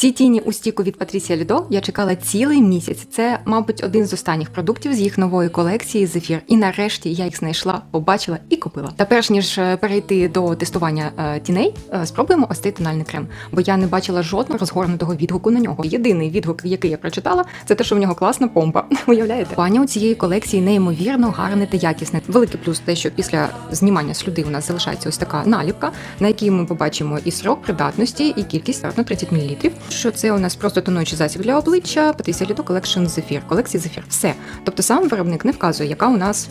Ці тіні у стіку від Patricia Ludo я чекала цілий місяць. Це, мабуть, один з останніх продуктів з їх нової колекції Зефір. І нарешті я їх знайшла, побачила і купила. Та перш ніж е, перейти до тестування е, тіней, е, спробуємо ось цей тональний крем, бо я не бачила жодного розгорнутого відгуку на нього. Єдиний відгук, який я прочитала, це те, що в нього класна помпа. Уявляєте? Паня у цієї колекції неймовірно гарне та якісне. Великий плюс те, що після знімання слюди у нас залишається ось така наліпка, на якій ми побачимо і срок придатності, і кількість на 30 мл. Що це у нас просто тонуючий засіб для обличчя, Patricia Ludo Collection Zephyr, колекції Zephyr. Все. Тобто сам виробник не вказує, яка у нас.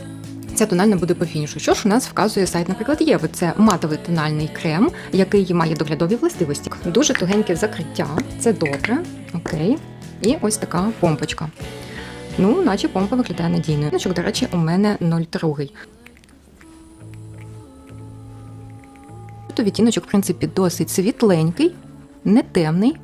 Ця тональна буде по фінішу. Що ж у нас вказує сайт, наприклад, Єви. Це матовий тональний крем, який має доглядові властивості. Дуже тугеньке закриття, це добре. Окей. І ось така помпочка. Ну, наче помпа виглядає надійною. Значок, до речі, у мене 0,2. То відтіночок, в принципі, досить світленький, не темний.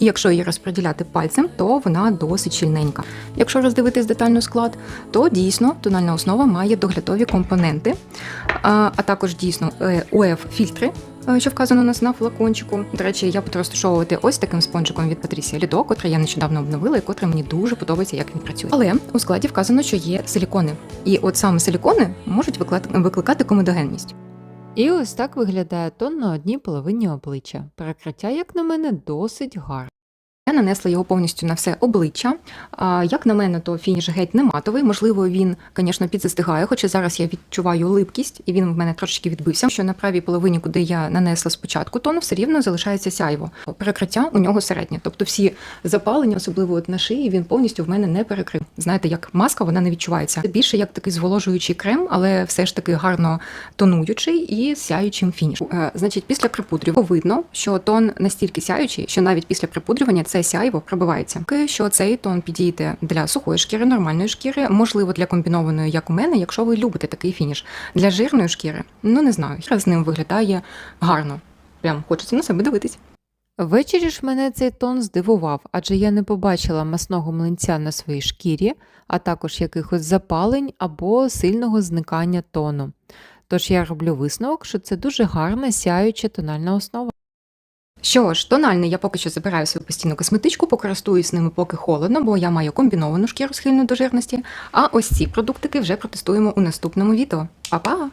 І якщо її розподіляти пальцем, то вона досить щільненька. Якщо роздивитись детально склад, то дійсно тональна основа має доглядові компоненти, а, також дійсно УФ-фільтри, що вказано у нас на флакончику. До речі, я буду розташовувати ось таким спонжиком від Patricia Ludo, котрий я нещодавно обновила і котрий мені дуже подобається, як він працює. Але у складі вказано, що є силікони. І от саме силікони можуть викликати комедогенність. І ось так виглядає тон на одній половині обличчя. Перекриття, як на мене, досить гарне. Я нанесла його повністю на все обличчя. Як на мене, то фініш геть не матовий. Можливо, він, звісно, підзастигає, хоча зараз я відчуваю липкість, і він в мене трошечки відбився. Що на правій половині, куди я нанесла спочатку, тон все рівно залишається сяйво. Перекриття у нього середнє. Тобто всі запалення, особливо от на шиї, він повністю в мене не перекрив. Знаєте, як маска, вона не відчувається. Це більше як такий зволожуючий крем, але все ж таки гарно тонуючий і сяючим фінішем. Е, Значить, після припудрювання видно, що тон настільки сяючий, що навіть після припудрювання це сяйво пробивається. Що цей тон підійде для сухої шкіри, нормальної шкіри, можливо, для комбінованої, як у мене, якщо ви любите такий фініш. Для жирної шкіри, ну не знаю, з ним виглядає гарно. Прям хочеться на себе дивитись. Ввечері ж мене цей тон здивував, адже я не побачила масного млинця на своїй шкірі, а також якихось запалень або сильного зникання тону. Тож я роблю висновок, що це дуже гарна сяюча тональна основа. Що ж, тональний я поки що забираю свою постійну косметичку, покористуюсь ними поки холодно, бо я маю комбіновану шкіру схильну до жирності. А ось ці продуктики вже протестуємо у наступному відео. Па-па!